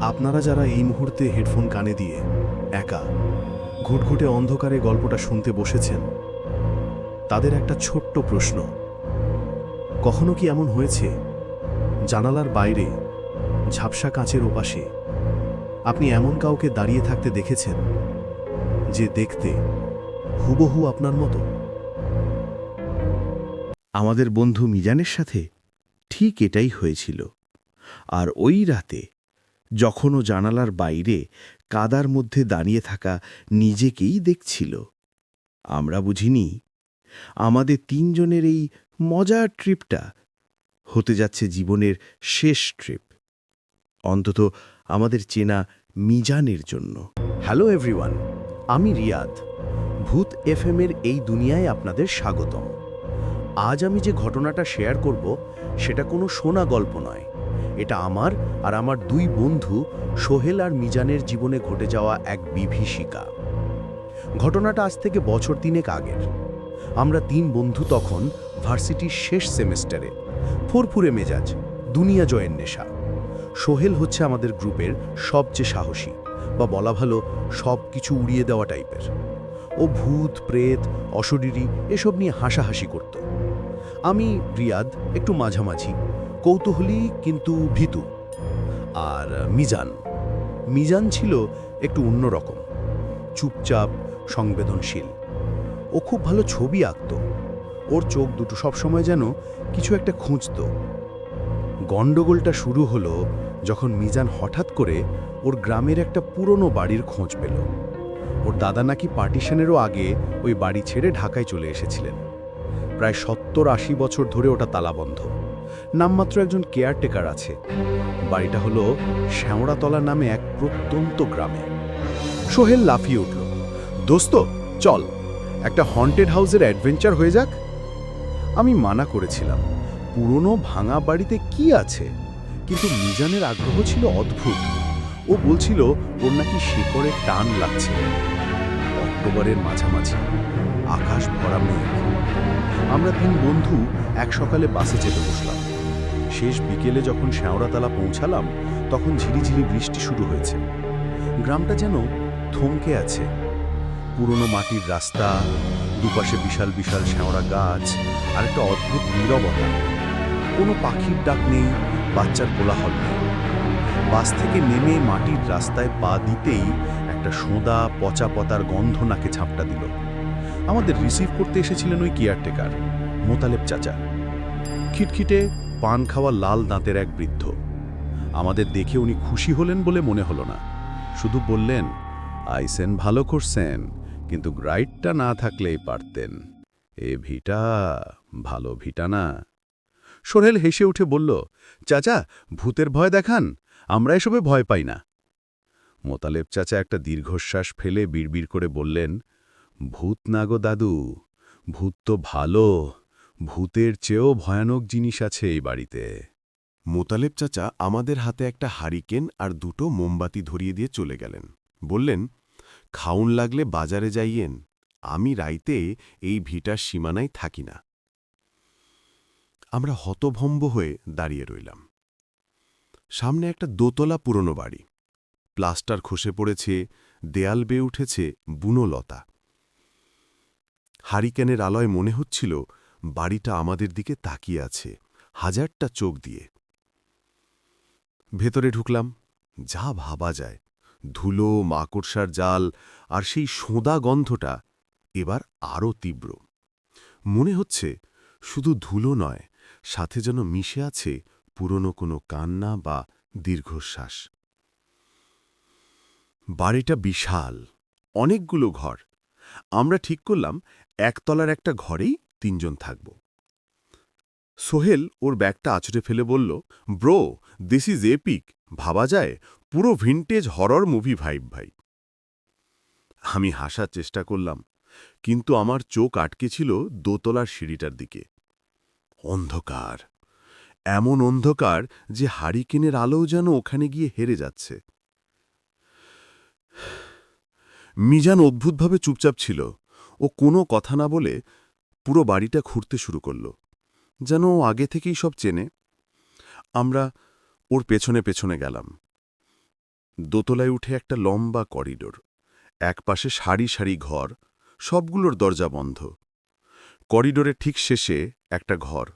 আপনারা যারা এই মুহূর্তে হেডফোন কানে দিয়ে একা, ঘুটঘুটে অন্ধকারে গল্পটা শুনতে বসেছেন, তাদের একটা ছোট্ট প্রশ্ন। কখনো কি এমন হয়েছে, জানালার বাইরে, ঝাপসা কাঁচের ওপাশে, আপনি এমন কাউকে দাঁড়িয়ে থাকতে দেখেছেন, যে দেখতে হুবহু আপনার মতো? আমাদের বন্ধু মিজানের সাথে ঠিক এটাই হয়েছিল। আর ওই রাতে যখন ও জানালার বাইরে কাদার মধ্যে দাঁড়িয়ে থাকা নিজেকেই দেখছিল। আমরা বুঝিনি, আমাদের তিনজনের এই মজার ট্রিপটা হতে যাচ্ছে জীবনের শেষ ট্রিপ, অন্তত আমাদের চেনা মিজানের জন্য। হ্যালো এভরিওয়ান আমি রিয়াদ। ভূত এফএমের এই দুনিয়ায় আপনাদের স্বাগতম। আজ আমি যে ঘটনাটা শেয়ার করব, সেটা কোনো শোনা গল্প নয়। এটা আমার আর আমার দুই বন্ধু সোহেল আর মিজানের জীবনে ঘটে যাওয়া এক বিভীষিকা। ঘটনাটা আজ থেকে বছর তিনেক আগের। আমরা তিন বন্ধু তখন ভার্সিটির শেষ সেমেস্টারে, ফুরফুরে মেজাজ, দুনিয়া জয়ের নেশা। সোহেল হচ্ছে আমাদের গ্রুপের সবচেয়ে সাহসী বা বলা ভালো সব কিছু উড়িয়ে দেওয়া টাইপের। ও ভূত, প্রেত, অশরীরী, এসব নিয়ে হাসাহাসি করত। আমি, রিয়াদ, একটু মাঝামাঝি। কৌতূহলী কিন্তু ভীতু। আর মিজান? মিজান ছিল একটু অন্যরকম চুপচাপ, সংবেদনশীল। ও খুব ভালো ছবি আঁকত। ওর চোখ দুটো সবসময় যেন কিছু একটা খুঁজত। গণ্ডগোলটা শুরু হলো যখন মিজান হঠাৎ করে ওর গ্রামের একটা পুরনো বাড়ির খোঁজ পেল। ওর দাদা নাকি পার্টিশনেরও আগে ওই বাড়ি ছেড়ে ঢাকায় চলে এসেছিলেন। প্রায় সত্তর আশি বছর ধরে ওটা তালাবন্ধ। নামমাত্র একজন কেয়ারটেকার আছে। বাড়িটা হলো শ্যাওড়াতলা নামে এক প্রত্যন্ত গ্রামে। সোহেল লাফিয়ে উঠল, দোস্ত, চল, একটা হন্টেড হাউসের অ্যাডভেঞ্চার হয়ে যাক। আমি মানা করেছিলাম, পুরনো ভাঙা বাড়িতে কি আছে? কিন্তু মিজানের আগ্রহ ছিল অদ্ভুত। ও বলছিল, ওর নাকি শিকড়ে টান লাগছে। অক্টোবরের মাঝামাঝি, আকাশ ভরা মেঘ। আমরা তিন বন্ধু এক সকালে বাসে চেপে বসলাম। শেষ বিকেলে যখন শ্যাওড়াতলা পৌঁছালাম, তখন ঝিরিঝিরি বৃষ্টি শুরু হয়েছে। গ্রামটা যেন থমকে আছে। পুরনো মাটির রাস্তা, দুপাশে বিশাল বিশাল শ্যাওড়া গাছ আর একটা অদ্ভুত নীরবতা কোনো পাখির ডাক নেই, বাচ্চার কোলাহল নেই। বাস থেকে নেমে মাটির রাস্তায় পা দিতেই একটা সোঁদা, পচা পতার গন্ধ নাকে ঝাপটা দিল। আমাদের রিসিভ করতে এসেছিলেন ওই কেয়ারটেকার, মোতালেব চাচা। খিটখিটে পান খাওয়া লাল দাঁতের এক বৃদ্ধ। আমাদের দেখে উনি খুশি হলেন বলে মনে হলো না। শুধু বললেন, আইসেন ভালো করছেন, কিন্তু গ্রাইডটা না থাকলেই পারতেন। এ ভিটা ভালো ভিটা না। সোহেল হেসে উঠে বলল, চাচা, ভূতের ভয় দেখান, আমরা এসবে ভয় পাই না। মোতালেব চাচা একটা দীর্ঘশ্বাস ফেলে বিড়বিড় করে বললেন, ভূত না গো দাদু, ভূত তো ভালো ভূতের চেয়েও ভয়ানক জিনিস আছে এই বাড়িতে। মোতালেব চাচা আমাদের হাতে একটা হারিকেন আর দুটো মোমবাতি ধরিয়ে দিয়ে চলে গেলেন। বললেন, খাউন লাগলে বাজারে যাইয়েন, আমি রাইতে এই ভিটার সীমানায় থাকি না। আমরা হতভম্ব হয়ে দাঁড়িয়ে রইলাম। সামনে একটা দোতলা পুরনো বাড়ি। প্লাস্টার খসে পড়েছে, দেয়াল বেয়ে উঠেছে বুনো লতা। হারিকেনের আলয় মনে হচ্ছিল বাড়িটা আমাদের দিকে তাকিয়ে আছে, হাজারটা চোখ দিয়ে। ভেতরে ঢুকলাম, যা ভাবা যায়, ধুলো, মাকড়সার জাল আর সেই সোঁদা গন্ধটা এবার আরও তীব্র। মনে হচ্ছে শুধু ধুলো নয়, সাথে যেন মিশে আছে পুরনো কোনো কান্না বা দীর্ঘশ্বাস। বাড়িটা বিশাল, অনেকগুলো ঘর। আমরা ঠিক করলাম, একতলার একটা ঘরেই তিনজন থাকব। সোহেল ওর ব্যাগটা আছড়ে ফেলে বলল, ব্রো দিস ইজ এপিক ভাবা যায়? পুরো ভিনটেজ হরর মুভি ভাইব ভাই। আমি হাসার চেষ্টা করলাম, কিন্তু আমার চোখ আটকে ছিল দোতলার সিঁড়িটার দিকে। অন্ধকার, এমন অন্ধকার যে হারিকেনের আলোও যেন ওখানে গিয়ে হেরে যাচ্ছে। মিজান অদ্ভুতভাবে চুপচাপ ছিল। ও কোনো কথা না বলে পুরো বাড়িটা ঘুরতে শুরু করল, যেন ও আগে থেকেই সব চেনে। আমরা ওর পেছনে পেছনে গেলাম। দোতলায় উঠে একটা লম্বা করিডোর, একপাশে সারি সারি ঘর, সবগুলোর দরজা বন্ধ। করিডোরের ঠিক শেষে একটা ঘর,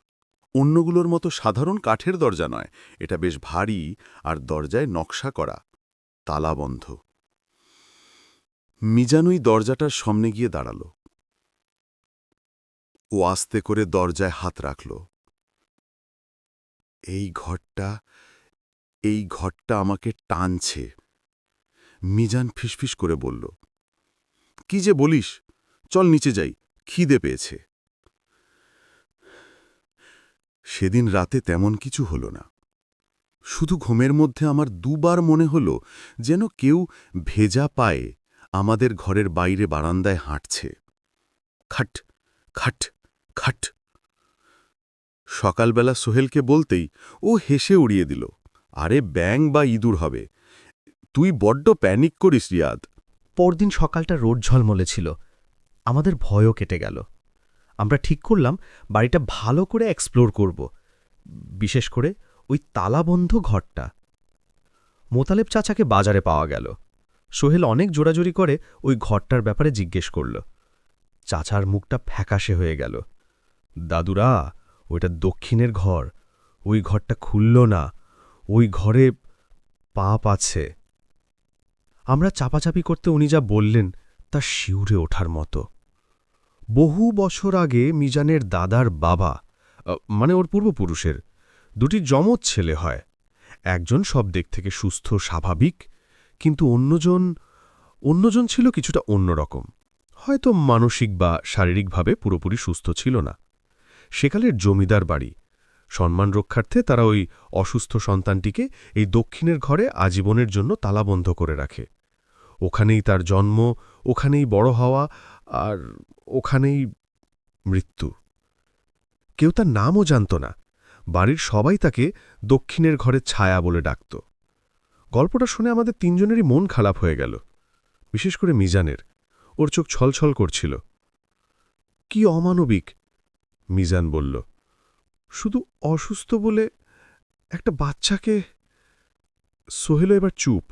অন্যগুলোর মতো সাধারণ কাঠের দরজা নয়, এটা বেশ ভারী আর দরজায় নকশা করা, তালা বন্ধ। মিজানুই দরজাটার সামনে গিয়ে দাঁড়াল। ও আস্তে করে দরজায় হাত রাখল। এই ঘরটা এই ঘরটা আমাকে টানছে, মিজান ফিসফিস করে বলল। কি যে বলিস, চল নিচে যাই, খিদে পেয়েছে। সেদিন রাতে তেমন কিছু হল না। শুধু ঘুমের মধ্যে আমার দুবার মনে হল যেন কেউ ভেজা পায়ে আমাদের ঘরের বাইরে বারান্দায় হাঁটছে। খাট খাট খাট। সকালবেলা সোহেলকে বলতেই ও হেসে উড়িয়ে দিল, আরে ব্যাং বা ইঁদুর হবে। তুই বড্ড প্যানিক করিস, রিয়াদ। পরদিন সকালটা রোড ঝলমলে ছিল। আমাদের ভয়ও কেটে গেল। আমরা ঠিক করলাম বাড়িটা ভালো করে এক্সপ্লোর করব, বিশেষ করে ওই তালাবন্ধ ঘরটা। মোতালেব চাচাকে বাজারে পাওয়া গেল। সোহেল অনেক জোরাজুরি করে ওই ঘরটার ব্যাপারে জিজ্ঞেস করল। চাচার মুখটা ফ্যাকাশে হয়ে গেল। দাদুরা, ওইটা দক্ষিণের ঘর। ওই ঘরটা খুলল না। ওই ঘরে পাপ আছে। আমরা চাপাচাপি করতে উনি যা বললেন, তা শিউরে ওঠার মতো। বহু বছর আগে মিজানের দাদার বাবা মানে ওর পূর্বপুরুষের, দুটি যমজ ছেলে হয়। একজন সব দিক থেকে সুস্থ, স্বাভাবিক, কিন্তু অন্যজন অন্যজন ছিল কিছুটা অন্যরকম। হয়তো মানসিক বা শারীরিকভাবে পুরোপুরি সুস্থ ছিল না। সেকালের জমিদার বাড়ি। সম্মান রক্ষার্থে তারা ওই অসুস্থ সন্তানটিকে এই দক্ষিণের ঘরে আজীবনের জন্য তালাবন্ধ করে রাখে। ওখানেই তার জন্ম, ওখানেই বড় হওয়া আর ওখানেই মৃত্যু। কেউ তার নামও জানত না। বাড়ির সবাই তাকে দক্ষিণের ঘরের ছায়া বলে ডাকত। গল্পটা শুনে আমাদের তিনজনেরই মন খারাপ হয়ে গেল, বিশেষ করে মিজানের। ওর চোখ ছলছল করছিল। কি অমানবিক! মিজান বলল, শুধু অসুস্থ বলে একটা বাচ্চাকে? সোহেল এবার চুপ,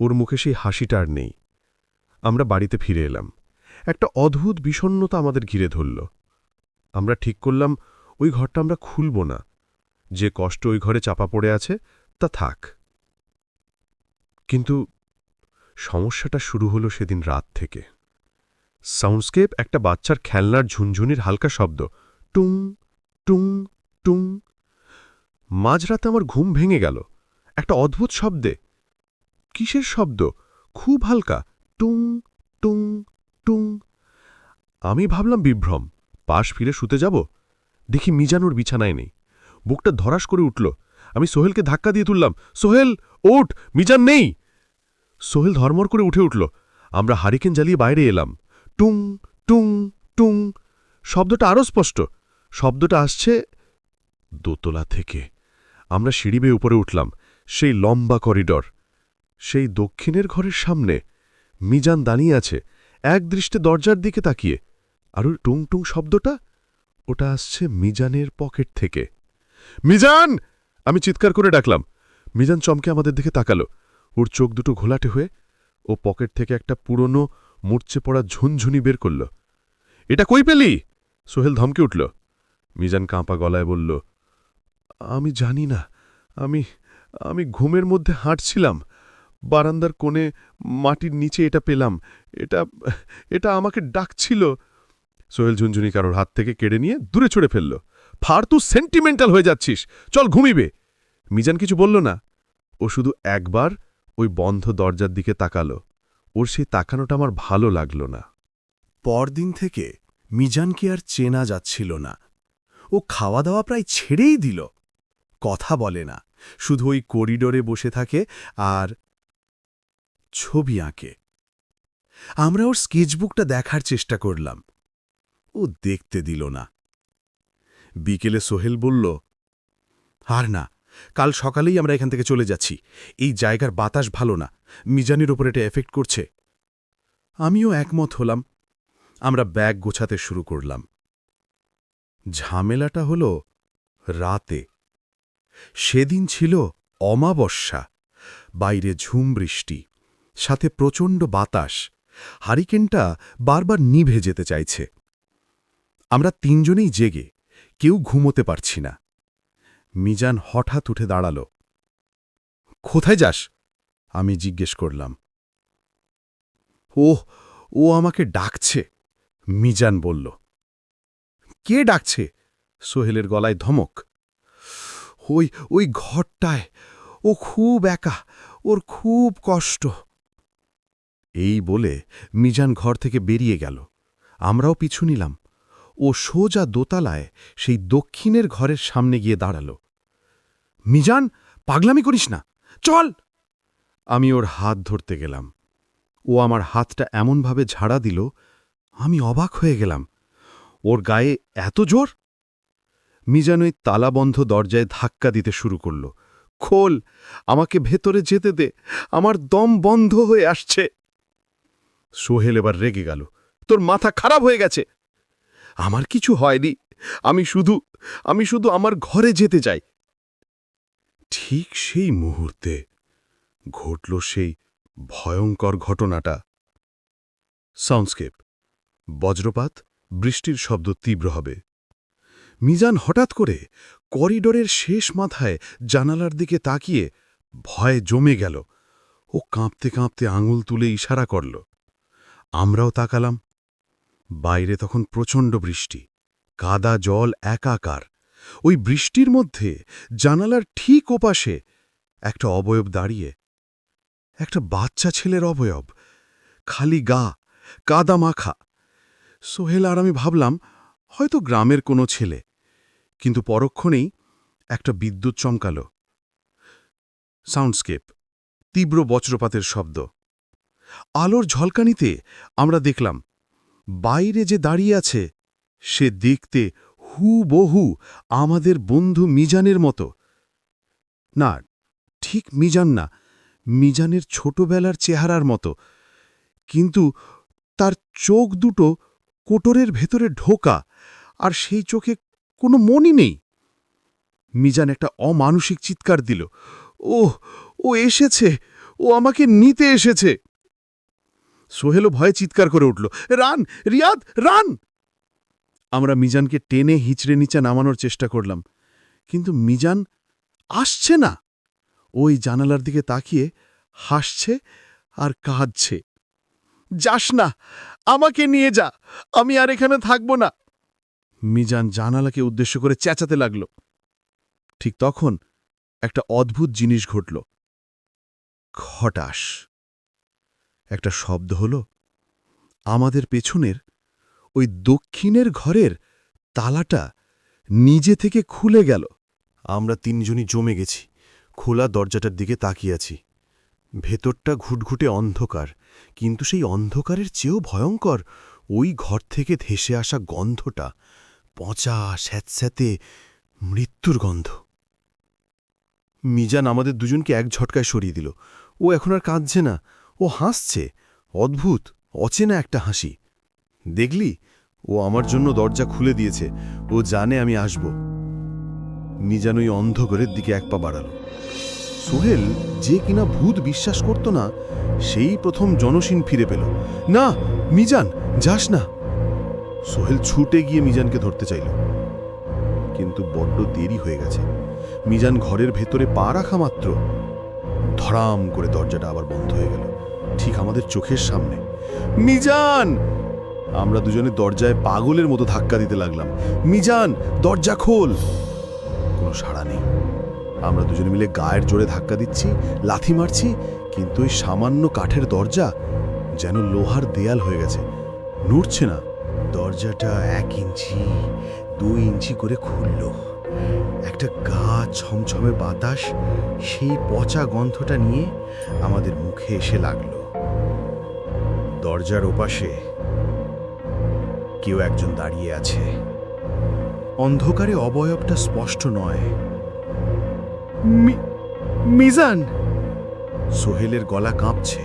ওর মুখে সেই হাসিটা আর নেই। আমরা বাড়িতে ফিরে এলাম। একটা অদ্ভুত বিষণ্নতা আমাদের ঘিরে ধরল। আমরা ঠিক করলাম, ওই ঘরটা আমরা খুলব না। যে কষ্ট ওই ঘরে চাপা পড়ে আছে, তা থাক। কিন্তু সমস্যাটা শুরু হলো সেদিন রাত থেকে। সাউন্ডস্কেপ, একটা বাচ্চার খেলনার ঝুনঝুনির হালকা শব্দ। টুং টুং টুং। মাঝরাতে আমার ঘুম ভেঙে গেল। একটা অদ্ভুত শব্দে। কিসের শব্দ? খুব হালকা। টুং টুং টুং। আমি ভাবলাম, বিভ্রম, পাশ ফিরে শুতে যাব? দেখি মিজানুর বিছানায় নেই। বুকটা ধরাস করে উঠল। আমি সোহেলকে ধাক্কা দিয়ে তুললাম, সোহেল, ওঠ, মিজান নেই! সোহেল ধর্মর করে উঠে উঠল। আমরা হারিকেন জ্বালিয়ে বাইরে এলাম। টুং টুং টুং। শব্দটা আরও স্পষ্ট। শব্দটা আসছে দোতলা থেকে। আমরা সিঁড়ি বেয়ে উপরে উঠলাম, সেই লম্বা করিডর। সেই দক্ষিণের ঘরের সামনে মিজান দাঁড়িয়ে আছে, এক দৃষ্টে দরজার দিকে তাকিয়ে। আর ওই টুং টুং শব্দটা? ওটা আসছে মিজানের পকেট থেকে। মিজান! আমি চিৎকার করে ডাকলাম। মিজান চমকে আমাদের দিকে তাকালো। ওর চোখ দুটো ঘোলাটে হয়ে ও পকেট থেকে একটা পুরনো মূর্ছে পড়া ঝুনঝুনি বের করল। এটা কই পেলি? সোহেল ধমকে উঠল। মিজান কাঁপা গলায় বলল, আমি জানি না, আমি আমি ঘুমের মধ্যে হাঁটছিলাম। বারান্দার কোণে মাটির নিচে এটা পেলাম। এটা এটা আমাকে ডাকছিল। সোহেল ঝুনঝুনি কারোর হাত থেকে কেড়ে নিয়ে দূরে ছুড়ে ফেলল। ফারতু সেন্টিমেন্টাল হয়ে যাচ্ছিস। চল ঘুমিবে। মিজান কিছু বলল না। ও শুধু একবার ওই বন্ধ দরজার দিকে তাকালো। ওর সেই তাকানোটা আমার ভালো লাগল না। পরদিন থেকে মিজানকে আর চেনা যাচ্ছিল না। ও খাওয়া দাওয়া প্রায় ছেড়েই দিল। কথা বলে না, শুধু ওই করিডোরে বসে থাকে আর ছবি আঁকে। আমরা ওর স্কেচবুকটা দেখার চেষ্টা করলাম। ও দেখতে দিল না। বিকেলে সোহেল বলল, আর না, কাল সকালেই আমরা এখান থেকে চলে যাচ্ছি। এই জায়গার বাতাস ভালো না, মিজানের ওপর এটা এফেক্ট করছে। আমিও একমত হলাম। আমরা ব্যাগ গোছাতে শুরু করলাম। ঝামেলাটা হল রাতে। সেদিন ছিল অমাবস্যা, বাইরে ঝুম বৃষ্টি, সাথে প্রচণ্ড বাতাস। হারিকেনটা বারবার নিভে যেতে চাইছে। আমরা তিনজনেই জেগে, কেউ ঘুমোতে পারছি না। মিজান হঠাৎ উঠে দাঁড়াল। কোথায় যাস? আমি জিজ্ঞেস করলাম। ওহ, ও আমাকে ডাকছে, মিজান বলল। কে ডাকছে? সোহেলের গলায় ধমক। ওই ওই ঘরটায়। ও খুব একা। ওর খুব কষ্ট। এই বলে মিজান ঘর থেকে বেরিয়ে গেল। আমরাও পিছু নিলাম। ও সোজা দোতলায় সেই দক্ষিণের ঘরের সামনে গিয়ে দাঁড়াল। মিজান, পাগলামি করিস না। চল! আমি ওর হাত ধরতে গেলাম। ও আমার হাতটা এমনভাবে ঝাড়া দিল, আমি অবাক হয়ে গেলাম। ওর গায়ে এত জোর? মিজান ওই তালাবন্ধ দরজায় ধাক্কা দিতে শুরু করল। খোল, আমাকে ভেতরে যেতে দে, আমার দম বন্ধ হয়ে আসছে। সোহেল এবার রেগে গেল। তোর মাথা খারাপ হয়ে গেছে। আমার কিছু হয়নি। আমি শুধু আমি শুধু আমার ঘরে যেতে চাই। ঠিক সেই মুহূর্তে ঘটল সেই ভয়ঙ্কর ঘটনাটা। সাউন্ডস্কেপ, বজ্রপাত বৃষ্টির শব্দ তীব্র হবে। মিজান হঠাৎ করে করিডোরের শেষ মাথায় জানালার দিকে তাকিয়ে ভয়ে জমে গেল। ও কাঁপতে কাঁপতে আঙুল তুলে ইশারা করল, আমরাও তাকালাম। বাইরে তখন প্রচণ্ড বৃষ্টি, কাদা জল একাকার। ওই বৃষ্টির মধ্যে জানালার ঠিক ওপাশে একটা অবয়ব দাঁড়িয়ে, একটা বাচ্চা ছেলের অবয়ব, খালি গা, কাদা মাখা। সোহেল আর আমি ভাবলাম, হয়তো গ্রামের কোনো ছেলে। কিন্তু পরক্ষণেই একটা বিদ্যুৎ চমকাল। সাউন্ডস্কেপ, তীব্র বজ্রপাতের শব্দ। আলোর ঝলকানিতে আমরা দেখলাম, বাইরে যে দাঁড়িয়ে আছে, সে দেখতে হুবহু আমাদের বন্ধু মিজানের মতো। না, ঠিক মিজান না, মিজানের ছোটবেলার চেহারার মতো। কিন্তু তার চোখ দুটো কোটরের ভেতরে ঢোকা আর সেই চোখে কোনো মনই নেই। মিজান একটা অমানসিক চিৎকার দিল ও ও এসেছে, ও আমাকে নিতে এসেছে! সোহেলও ভয়ে চিৎকার করে উঠল, রান, রিয়াদ, রান! আমরা মিজানকে টেনে হিচড়ে নিচে নামানোর চেষ্টা করলাম, কিন্তু মিজান আসছে না। ওই জানালার দিকে তাকিয়ে হাসছে আর কাঁদছে। যাস না, আমাকে নিয়ে যা, আমি আর এখানে থাকব না। মিজান জানালাকে উদ্দেশ্য করে চেঁচাতে লাগল। ঠিক তখন একটা অদ্ভুত জিনিস ঘটল। খটাস। একটা শব্দ হল, আমাদের পেছনের ওই দক্ষিণের ঘরের তালাটা নিজে থেকে খুলে গেল। আমরা তিনজনই জমে গেছি, খোলা দরজাটার দিকে তাকিয়ে আছি। ভেতরটা ঘুটঘুটে অন্ধকার। কিন্তু সেই অন্ধকারের চেয়েও ভয়ঙ্কর ওই ঘর থেকে ধেসে আসা গন্ধটা, পচা, স্যাঁতস্যাঁতে মৃত্যুর গন্ধ। মিজান আমাদের দুজনকে এক ঝটকায় সরিয়ে দিল। ও এখন আর কাঁদছে না, ও হাসছে। অদ্ভুত, অচেনা একটা হাসি। দেখলি? ও আমার জন্য দরজা খুলে দিয়েছে। ও জানে আমি আসব। মিজান ওই অন্ধকারের দিকে এক পা বাড়াল। সোহেল যে কিনা ভূত বিশ্বাস করত না, সেই প্রথম জনসীন ফিরে পেল। না, মিজান, যাস না। সোহেল ছুটে গিয়ে মিজানকে ধরতে চাইল। কিন্তু বড্ড দেরি হয়ে গেছে। মিজান ঘরের ভেতরে পা রাখা মাত্র। ধরাম করে দরজাটা আবার বন্ধ হয়ে গেল। ঠিক আমাদের চোখের সামনে। মিজান! আমরা দুজনে দরজায় পাগলের মতো ধাক্কা দিতে লাগলাম। মিজান, দরজা খোল! কোনো সাড়া নেই। আমরা দুজনে মিলে গায়ের জোরে ধাক্কা দিচ্ছি, লাথি মারছি, কিন্তু ওই সামান্য কাঠের দরজা যেন লোহার দেয়াল হয়ে গেছে। নড়ছে না। দরজাটা এক ইঞ্চি, দুই ইঞ্চি করে খুলল। একটা গা ছমছমে বাতাস, সেই পচা গন্ধটা নিয়ে আমাদের মুখে এসে লাগল। দরজার ওপাশে কেউ একজন দাঁড়িয়ে আছে। অন্ধকারে অবয়বটা স্পষ্ট নয়। মিজান। সোহেলের গলা কাঁপছে।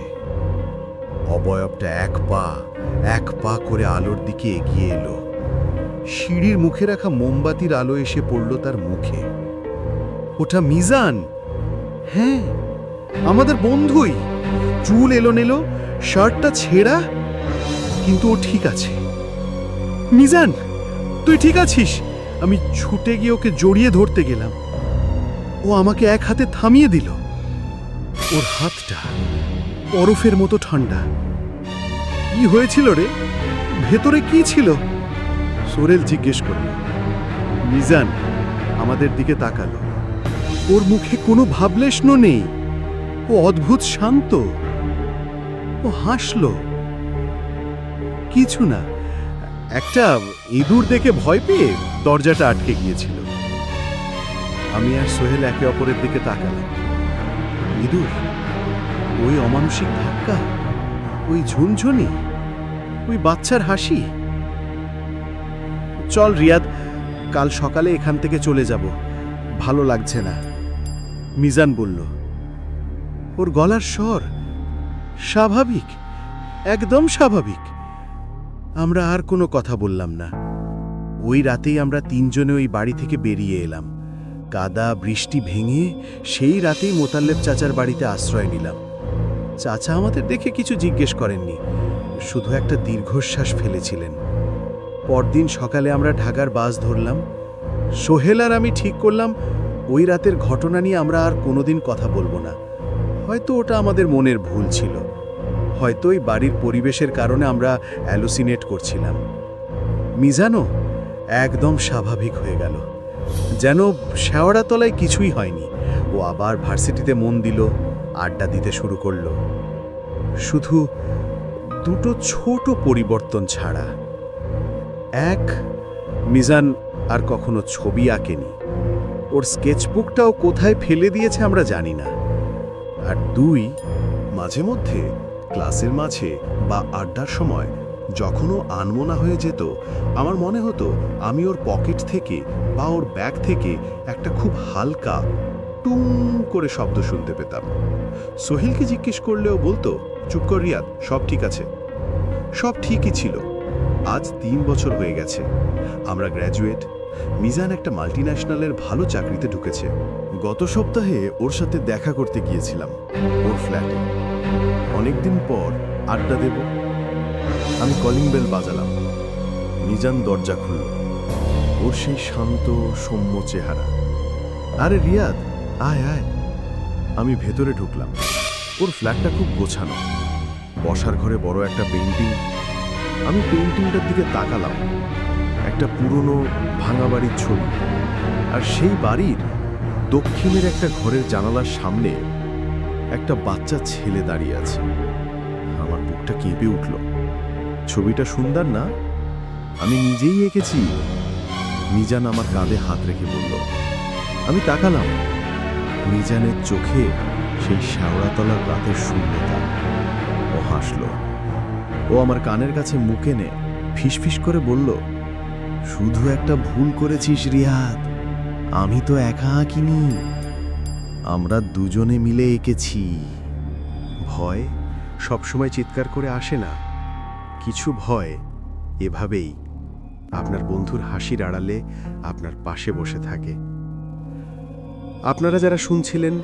অবয়বটা এক পা এক পা করে আলোর দিকে এগিয়ে এলো। সিঁড়ির মুখে রাখা মোমবাতির আলো এসে পড়ল তার মুখে। ওটা মিজান? হ্যাঁ আমাদের বন্ধুই। চুল এলোনেলো শার্টটা ছেঁড়া, কিন্তু ও ঠিক আছে। মিজান, তুই ঠিক আছিস? আমি ছুটে গিয়ে ওকে জড়িয়ে ধরতে গেলাম। ও আমাকে এক হাতে থামিয়ে দিল। ওর হাতটা বরফের মতো ঠান্ডা। কি হয়েছিল রে? ভেতরে কি ছিল? সোরেল জিজ্ঞেস করল। মিজান আমাদের দিকে তাকালো। ওর মুখে কোনো ভাবলেশন নেই। ও অদ্ভুত শান্ত। ও হাসলো। কিছু না। একটা ইঁদুর দেখে ভয় পেয়ে দরজাটা আটকে গিয়েছিল। আমি আর সোহেল একে অপরের দিকে তাকালাম। ইঁদুর? ওই অমানসিক ধাক্কা? ওই ঝুনঝুনি? ওই বাচ্চার হাসি? চল রিয়াদ, কাল সকালে এখান থেকে চলে যাব। ভালো লাগছে না। মিজান বলল, ওর গলার স্বর স্বাভাবিক, একদম স্বাভাবিক। আমরা আর কোনো কথা বললাম না। ওই রাতেই আমরা তিনজনে ওই বাড়ি থেকে বেরিয়ে এলাম। কাদা বৃষ্টি ভেঙে সেই রাতেই মোতাল্লেব চাচার বাড়িতে আশ্রয় নিলাম। চাচা আমাদের দেখে কিছু জিজ্ঞেস করেননি, শুধু একটা দীর্ঘশ্বাস ফেলেছিলেন। পরদিন সকালে আমরা ঢাকার বাস ধরলাম। সোহেল আর আমি ঠিক করলাম, ওই রাতের ঘটনা নিয়ে আমরা আর কোনোদিন কথা বলব না। হয়তো ওটা আমাদের মনের ভুল ছিল। হয়তো ওই বাড়ির পরিবেশের কারণে আমরা অ্যালুসিনেট করছিলাম। মিজানো, একদম স্বাভাবিক হয়ে গেল। যেন শেওড়া তলায় কিছুই হয়নি। ও আবার ভার্সিটিতে মন দিল, আড্ডা দিতে শুরু করল। শুধু দুটো ছোট পরিবর্তন ছাড়া। এক, মিজান আর কখনো ছবি আঁকেনি। ওর স্কেচবুকটাও কোথায় ফেলে দিয়েছে আমরা জানি না। আর দুই, মাঝে মধ্যে ক্লাসের মাঝে বা আড্ডার সময় যখনও আনমোনা হয়ে যেত, আমার মনে হতো আমি ওর পকেট থেকে বা ওর ব্যাগ থেকে একটা খুব হালকা টুং করে শব্দ শুনতে পেতাম। সোহেলকে জিজ্ঞেস করলেও বলতো, চুপ কর রিয়াদ, সব ঠিক আছে। সব ঠিকই ছিল। আজ তিন বছর হয়ে গেছে। আমরা গ্র্যাজুয়েট। মিজান একটা মাল্টিন্যাশনালের ভালো চাকরিতে ঢুকেছে। গত সপ্তাহে ওর সাথে দেখা করতে গিয়েছিলাম, ওর ফ্ল্যাটে। অনেকদিন পর আড্ডা দেব। আমি কলিং বেল বাজালাম। মিজান দরজা খুলল। ওর সেই শান্ত, সৌম্য চেহারা। আরে রিয়াদ, আয় আয়। আমি ভেতরে ঢুকলাম। ওর ফ্ল্যাটটা খুব গোছানো। বসার ঘরে বড় একটা পেন্টিং আমি পেন্টিংটার দিকে তাকালাম। একটা পুরনো, ভাঙা বাড়ির ছবি। আর সেই বাড়ির দক্ষিণের একটা ঘরের জানালার সামনে একটা বাচ্চা ছেলে দাঁড়িয়ে আছে। আমার বুকটা কেঁপে উঠল। ছবিটা সুন্দর না? আমি নিজেই এঁকেছি। মিজান আমার কাঁধে হাত রেখে বলল, আমি তাকালাম। মিজানের চোখে সেই শ্যাওড়াতলার রাতের শূন্যতা। ও হাসল। ও আমার কানের কাছে মুখ এনে ফিসফিস করে বলল, শুধু একটা ভুল করেছিস, রিয়াদ। আমি তো একা আঁকিনি। আমরা দুজনে মিলে এঁকেছি। ভয় সবসময় চিৎকার করে আসে না। কিছু ভয় এভাবেই আপনার বন্ধুর হাসির আড়ালে আপনার পাশে বসে থাকে। আপনারা যারা শুনছিলেন,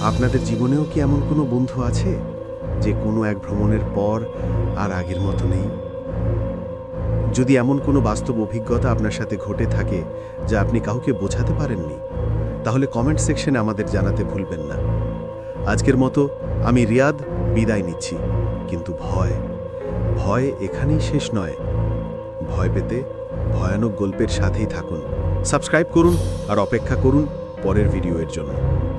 আপনাদের জীবনেও কি এমন কোনো বন্ধু আছে যে কোনো এক ভ্রমণের পর আর আগের মতো নেই? যদি এমন কোনো বাস্তব অভিজ্ঞতা আপনার সাথে ঘটে থাকে যা আপনি কাউকে বোঝাতে পারেননি, তাহলে কমেন্ট সেকশনে আমাদের জানাতে ভুলবেন না। আজকের মতো আমি রিয়াদ বিদায় নিচ্ছি, কিন্তু ভয় ভয় এখানেই শেষ নয়। ভয় পেতে ভয়ানক গল্পের সাথেই থাকুন। সাবস্ক্রাইব করুন আর অপেক্ষা করুন পরের ভিডিও এর জন্য।